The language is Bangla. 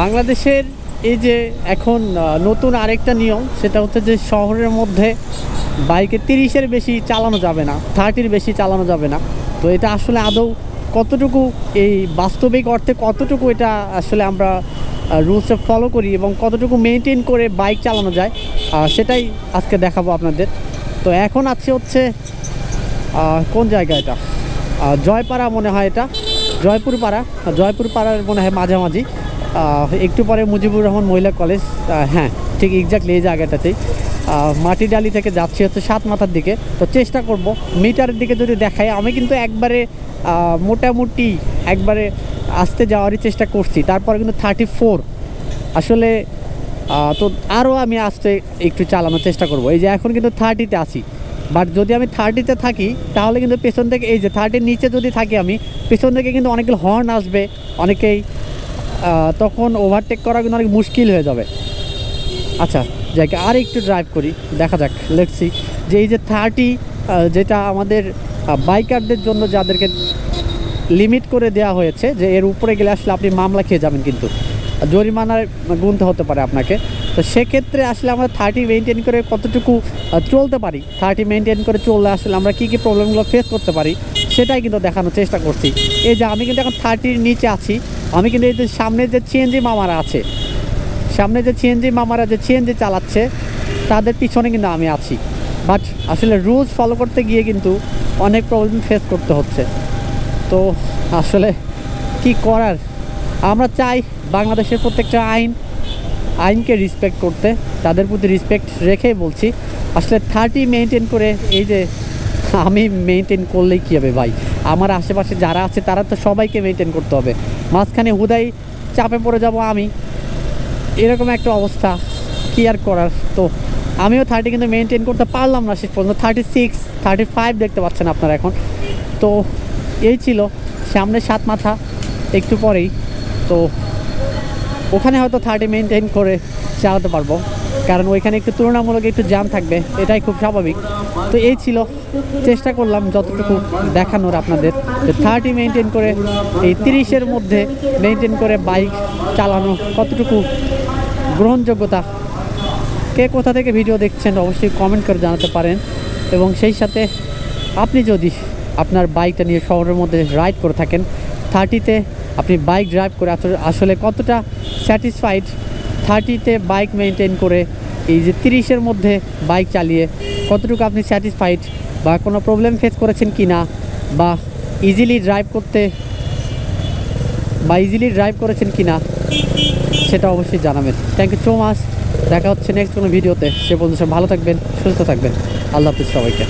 বাংলাদেশের এই যে এখন নতুন আরেকটা নিয়ম, সেটা হচ্ছে যে শহরের মধ্যে বাইকে তিরিশের বেশি চালানো যাবে না, থার্টির বেশি চালানো যাবে না। তো এটা আসলে আদৌ কতটুকু, এই বাস্তবিক অর্থে কতটুকু এটা আসলে আমরা রুলসে ফলো করি এবং কতটুকু মেনটেন করে বাইক চালানো যায় সেটাই আজকে দেখাবো আপনাদের। তো এখন আছে হচ্ছে কোন জায়গা এটা? জয়পাড়া মনে হয় এটা। জয়পুর পাড়া জয়পুর পাড়ার মনে হয় মাঝামাঝি। একটু পরে মুজিবুর রহমান মহিলা কলেজ হ্যাঁ ঠিক এক্স্যাক্টলি এই জায়গাটাতেই মাটিডালি থেকে যাচ্ছি হচ্ছে সাত মাথার দিকে। তো চেষ্টা করব মিটারের দিকে যদি দেখাই, আমি কিন্তু একবারে মোটামুটি একবারে আসতে যাওয়ারই চেষ্টা করছি। তারপরে কিন্তু থার্টি ফোর আসলে তো আরও আমি আসতে একটু চালানোর চেষ্টা করব। এই যে এখন কিন্তু থার্টিতে আছি। বাট যদি আমি থার্টিতে থাকি, তাহলে কিন্তু পেছন থেকে, এই যে থার্টির নিচে যদি থাকি আমি, পেছন থেকে কিন্তু অনেকগুলো হর্ন আসবে, অনেকেই তখন ওভারটেক করা কিন্তু অনেক মুশকিল হয়ে যাবে। আচ্ছা যাকে, আর একটু ড্রাইভ করি, দেখা যাক লেটসি যে এই যে থার্টি যেটা আমাদের বাইকারদের জন্য যাদেরকে লিমিট করে দেওয়া হয়েছে, যে এর উপরে গেলে আসলে আপনি মামলা খেয়ে যাবেন কিন্তু। জরিমানার গুনতে হতে পারে আপনাকে। তো সেক্ষেত্রে আসলে আমরা থার্টি মেনটেন করে কতটুকু চলতে পারি? থার্টি মেনটেন করে চললে আসলে আমরা কী কী প্রবলেমগুলো ফেস করতে পারি, সেটাই কিন্তু দেখানোর চেষ্টা করছি। এই যে আমি কিন্তু এখন থার্টির নিচে আছি আমি কিন্তু এই যে সামনে যে সিএনজি মামারা আছে, সামনে যে সিএনজি মামারা যে সিএনজি চালাচ্ছে, তাদের পিছনে কিন্তু আমি আছি। বাট আসলে রুলস ফলো করতে গিয়ে কিন্তু অনেক প্রবলেম ফেস করতে হচ্ছে। তো আসলে কি করার? আমরা চাই বাংলাদেশের প্রত্যেকটা আইন, আইনকে রেসপেক্ট করতে। তাদের প্রতি রেসপেক্ট রেখেই বলছি। আসলে থার্টি মেনটেন করে এই যে আমি মেনটেন করলেই কী হবে ভাই? আমার আশেপাশে যারা আছে, তারা তো সবাইকে মেনটেন করতে হবে। মাঝখানে হুদাই চাপে পড়ে যাব আমি। এরকম একটা অবস্থা, কি আর করার? তো আমিও থার্টি কিন্তু মেনটেন করতে পারলাম না শেষ পর্যন্ত। থার্টি সিক্স থার্টি ফাইভ দেখতে পাচ্ছেন আপনারা এখন। তো এই ছিল সামনে সাত মাথা, একটু পরেই। তো ওখানে হয়তো থার্টি মেনটেন করে চালাতে পারব। কারণ ওইখানে একটু তুলনামূলক একটু জ্যাম থাকবে, এটাই খুব স্বাভাবিক। তো এই ছিল চেষ্টা করলাম যতটুকু দেখানোর আপনাদের, যে থার্টি মেনটেন করে এই তিরিশের মধ্যে মেনটেন করে বাইক চালানো কতটুকু গ্রহণযোগ্যতা। কে কোথা থেকে ভিডিও দেখছেন অবশ্যই কমেন্ট করে জানাতে পারেন এবং সেই সাথে আপনি যদি আপনার বাইকটা নিয়ে শহরের মধ্যে রাইড করে থাকেন থার্টিতে আপনি বাইক ড্রাইভ করে আসলে কতটা স্যাটিসফাইড থার্টিতে বাইক মেনটেন করে এই যে তিরিশের মধ্যে বাইক চালিয়ে কতটুকু আপনি স্যাটিসফাইড বা কোনো প্রবলেম ফেস করেছেন কি না বা ইজিলি ড্রাইভ করতে বা ইজিলি ড্রাইভ করেছেন কি না সেটা অবশ্যই জানাবেন। থ্যাংক ইউ সো মাচ দেখা হচ্ছে নেক্সট কোনো ভিডিওতে। সে পর্যন্ত ভালো থাকবেন, সুস্থ থাকবেন। আল্লাহ হাফিজ সবাইকে।